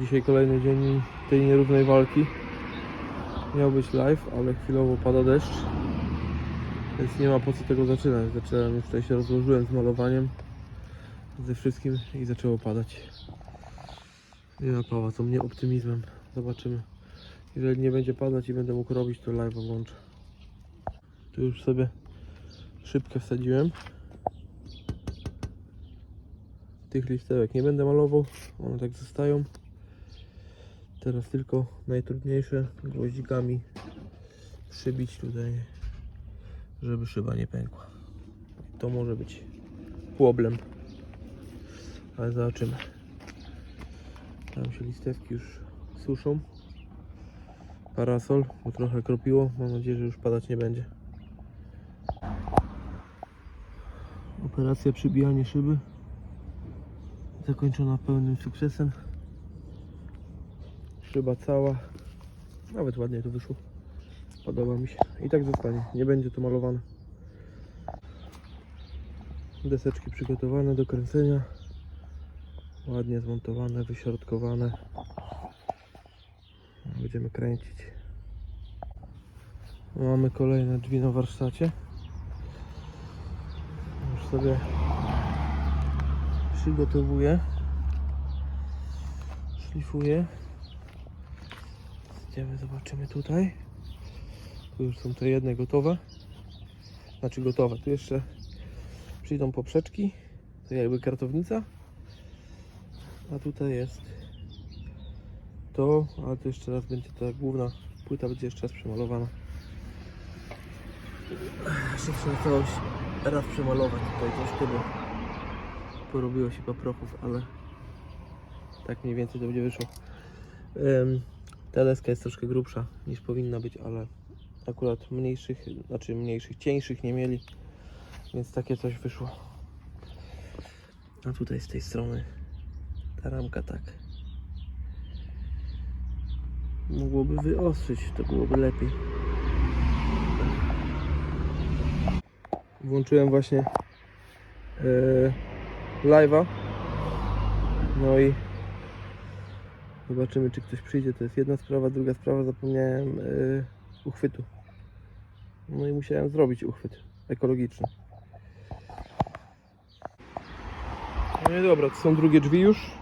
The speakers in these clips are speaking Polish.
Dzisiaj kolejny dzień tej nierównej walki. Miał być live, ale chwilowo pada deszcz. Więc nie ma po co tego zaczynać. Zaczynałem już tutaj się rozłożyłem z malowaniem. Ze wszystkim i zaczęło padać. Nie napawa, co mnie optymizmem. Zobaczymy. Jeżeli nie będzie padać i będę mógł robić, to live włączę. Tu już sobie szybkę wsadziłem. Tych listełek nie będę malował, one tak zostają. Teraz tylko najtrudniejsze gwoździkami przybić tutaj, żeby szyba nie pękła. To może być problem, ale zobaczymy. Tam się listewki już suszą. Parasol, bo trochę kropiło. Mam nadzieję, że już padać nie będzie. Operacja przybijanie szyby zakończona pełnym sukcesem. Szyba cała. Nawet ładnie to wyszło. Podoba mi się. I tak zostanie. Nie będzie to malowane. Deseczki przygotowane do kręcenia. Ładnie zmontowane, wyśrodkowane. Będziemy kręcić. Mamy kolejne drzwi na warsztacie. Już sobie przygotowuję. Szlifuję. Idziemy, zobaczymy tutaj. Tu już są te jedne gotowe. Znaczy gotowe. Tu jeszcze przyjdą poprzeczki. To jakby kartownica. A tutaj jest to, ale to jeszcze raz będzie ta główna płyta będzie jeszcze raz przemalowana. Jeszcze całość raz przemalować tutaj troszkę, bo porobiło się paprochów, ale tak mniej więcej to będzie wyszło. Ym, ta deska jest troszkę grubsza niż powinna być, ale akurat mniejszych, znaczy mniejszych, cieńszych nie mieli, więc takie coś wyszło. A tutaj z tej strony ta ramka tak. Mogłoby wyostrzyć, to byłoby lepiej. Włączyłem właśnie yy, live'a. No i zobaczymy, czy ktoś przyjdzie. To jest jedna sprawa. Druga sprawa, zapomniałem yy, uchwytu. No i musiałem zrobić uchwyt ekologiczny. No i dobra, to są drugie drzwi już.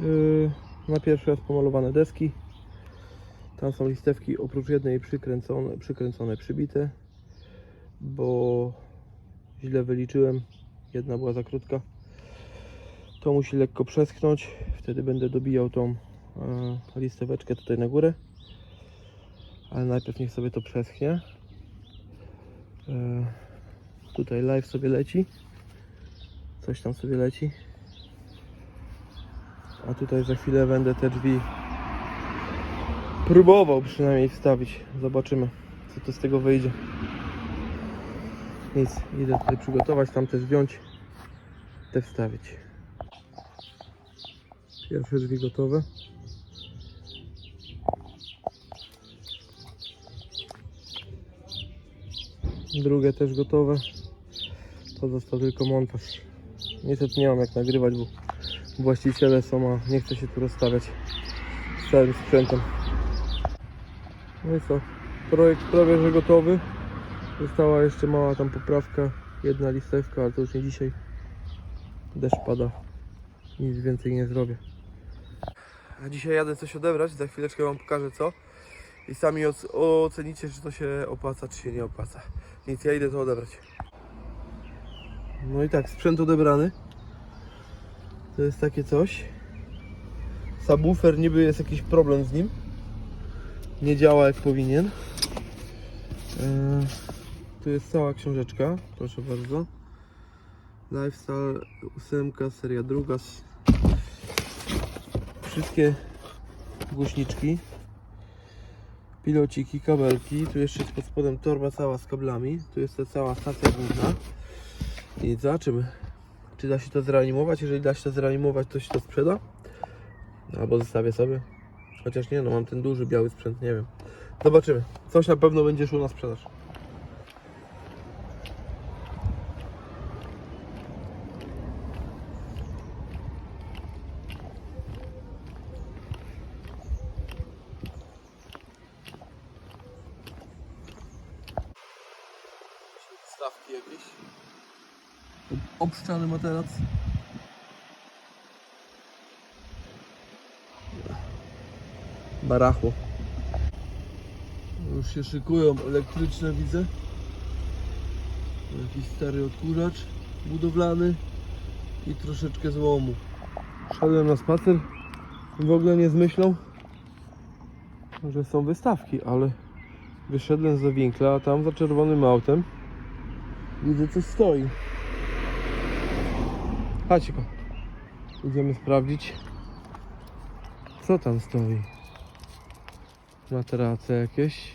Yy, na pierwszy raz pomalowane deski. Tam są listewki oprócz jednej przykręcone, przykręcone przybite, bo źle wyliczyłem. Jedna była za krótka. To musi lekko przeschnąć. Wtedy będę dobijał tą e, listeweczkę tutaj na górę. Ale najpierw niech sobie to przeschnie. E, tutaj live sobie leci. Coś tam sobie leci. A tutaj za chwilę będę te drzwi próbował przynajmniej wstawić. Zobaczymy, co to z tego wyjdzie. Nic, idę tutaj przygotować, tamte zdjąć, te wstawić. Pierwsze drzwi gotowe. Drugie też gotowe. To został tylko montaż. Niestety nie mam jak nagrywać, bo właściciele są, a nie chcę się tu rozstawiać z całym sprzętem. No i co? Projekt prawie że gotowy. Została jeszcze mała tam poprawka, jedna listewka, ale to już nie dzisiaj. Deszcz pada. Nic więcej nie zrobię. A dzisiaj jadę coś odebrać, za chwileczkę wam pokażę co. I sami oc- ocenicie, czy to się opłaca, czy się nie opłaca. Nic, ja idę to odebrać. No i tak, sprzęt odebrany. To jest takie coś. Subwoofer niby jest jakiś problem z nim. Nie działa jak powinien. Eee, tu jest cała książeczka, proszę bardzo. Lifestyle 8, seria druga. Wszystkie głośniczki. Pilociki, kabelki. Tu jeszcze jest pod spodem torba cała z kablami. Tu jest ta cała stacja główna. I zobaczymy, czy da się to zreanimować. Jeżeli da się to zreanimować, to się to sprzeda. Albo zostawię sobie. Chociaż nie, no mam ten duży biały sprzęt, nie wiem. Zobaczymy. Coś na pewno będzie szło na sprzedaż. Wystawki jakieś. Obszczany materac. Barachło. Już się szykują elektryczne widzę. Jakiś stary odkurzacz budowlany i troszeczkę złomu. Szedłem na spacer w ogóle nie z myślą, że są wystawki, ale wyszedłem za winkla, a tam za czerwonym autem widzę coś stoi. Chodź go. Idziemy sprawdzić co tam stoi. Materace jakieś.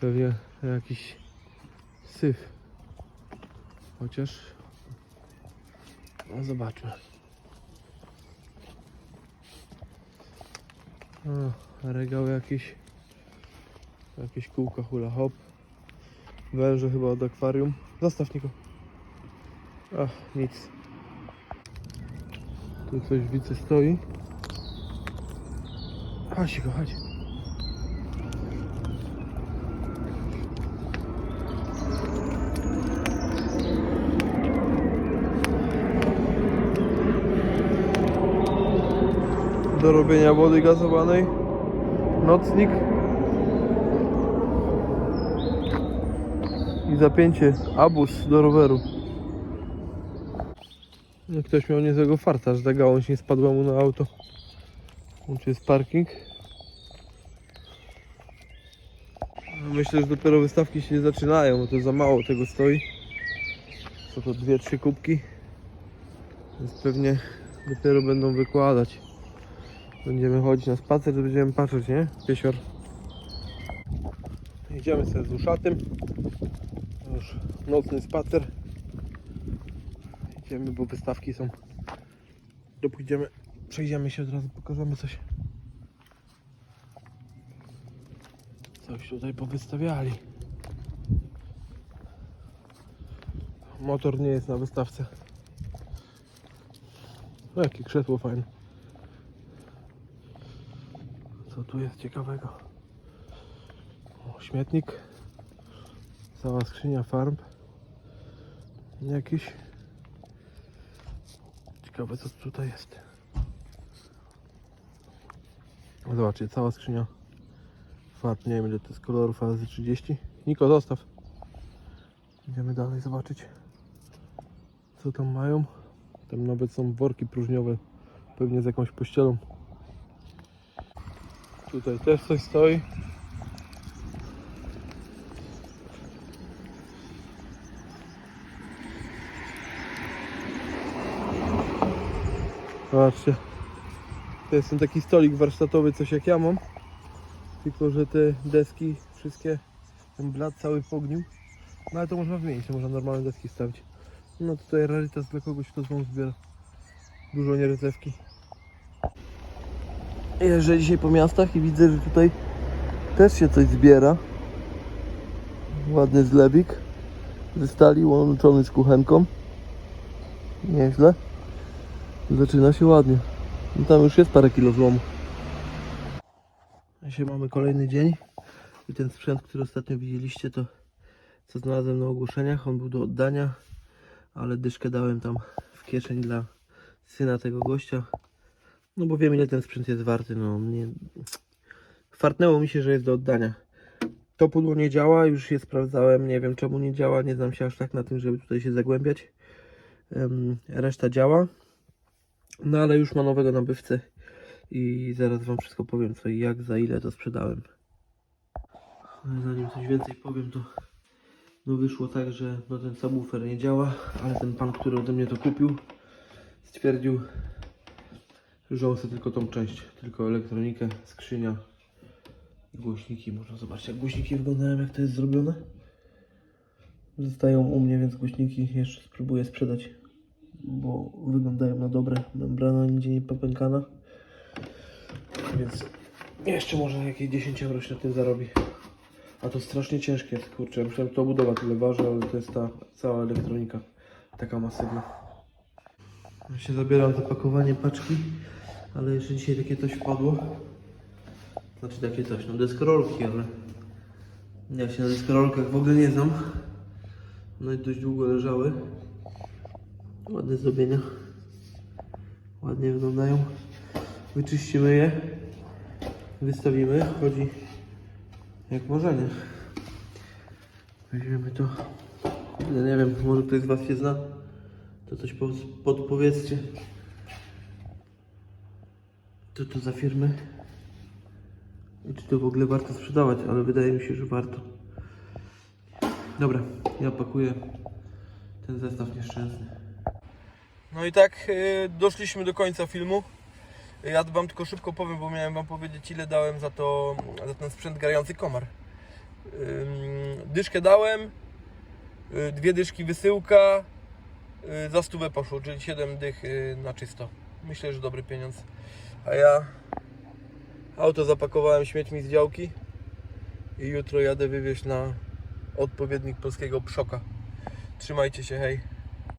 Pewnie jakiś syf. Chociaż no zobaczmy. O, regał jakiś. Jakieś kółka hula hop. Węże chyba od akwarium. Zostaw Niko. Ach, nic. Tu coś widzę stoi. Chodź go, chodź. Do robienia wody gazowanej. Nocnik. I zapięcie abus do roweru. Ktoś miał niezłego farta, że ta gałąź nie spadła mu na auto. Tu jest parking. Myślę, że dopiero wystawki się zaczynają, bo to za mało tego stoi. Co to dwie, trzy kubki. Więc pewnie dopiero będą wykładać. Będziemy chodzić na spacer, to będziemy patrzeć, nie? Piesior. Idziemy sobie z uszatem. Już nocny spacer. Idziemy, bo wystawki są. Dopójdziemy, przejdziemy się od razu, pokażemy coś. Coś tutaj powystawiali. Motor nie jest na wystawce. O, jakie krzesło fajne. Co tu jest ciekawego? O, śmietnik. Cała skrzynia farm. Jakiś. Ciekawe co tutaj jest. Zobaczcie, cała skrzynia farb. Nie wiem ile to jest kolorów, ale z 30. Niko, zostaw. Idziemy dalej zobaczyć. Co tam mają. Tam nawet są worki próżniowe. Pewnie z jakąś pościelą. Tutaj też coś stoi. Zobaczcie. To jest ten taki stolik warsztatowy, coś jak ja mam. Tylko, że te deski wszystkie, ten blat cały pognił. No ale to można wymienić, to można normalne deski stawić. No tutaj rarytas dla kogoś, kto złą zbiera. Dużo nierezewki. Jeżdżę dzisiaj po miastach i widzę, że tutaj też się coś zbiera. Ładny zlewik ze stali łączony z kuchenką. Nieźle. Zaczyna się ładnie. No tam już jest parę kilo złomu. Dzisiaj mamy kolejny dzień i ten sprzęt, który ostatnio widzieliście, to co znalazłem na ogłoszeniach, on był do oddania, ale dyszkę dałem tam w kieszeń dla syna tego gościa. No bo wiem ile ten sprzęt jest warty, no nie... Fartnęło mi się, że jest do oddania. To pudło nie działa, już je sprawdzałem, nie wiem czemu nie działa, nie znam się aż tak na tym, żeby tutaj się zagłębiać. Reszta działa. No ale już ma nowego nabywcę i zaraz wam wszystko powiem co i jak, za ile to sprzedałem. Zanim coś więcej powiem to no wyszło tak, że no ten subwoofer nie działa, ale ten pan, który ode mnie to kupił stwierdził, że on chce tylko tą część, tylko elektronikę, skrzynia i głośniki. Można zobaczyć jak głośniki wyglądają, jak to jest zrobione. Zostają u mnie, więc głośniki jeszcze spróbuję sprzedać, bo wyglądają na dobre. Membrana nigdzie nie popękana. Więc jeszcze może jakieś 10 euro się na tym zarobi. A to strasznie ciężkie, kurczę. Ja Myślałem, to budowa tyle waży, ale to jest ta cała elektronika. Taka masywna. Ja się zabieram za pakowanie paczki, ale jeszcze dzisiaj takie coś wpadło. Znaczy takie coś, no deskorolki, ale Ja się na deskorolkach w ogóle nie znam. No i dość długo leżały. Ładne zrobienia. Ładnie wyglądają. Wyczyścimy je. Wystawimy. Chodzi jak marzenie. Weźmiemy to. Kurde, nie wiem, może ktoś z Was się zna. To coś po- podpowiedzcie. Co to za firmy? I czy to w ogóle warto sprzedawać, ale wydaje mi się, że warto. Dobra, ja pakuję ten zestaw nieszczęsny. No i tak y, doszliśmy do końca filmu. Ja wam tylko szybko powiem, bo miałem wam powiedzieć ile dałem za to, za ten sprzęt grający komar. Dyszkę dałem, y, dwie dyszki wysyłka, y, za stówę poszło, czyli 7 dych na czysto. Myślę, że dobry pieniądz. A ja auto zapakowałem śmiećmi z działki i jutro jadę wywieźć na odpowiednik polskiego pszoka. Trzymajcie się, hej.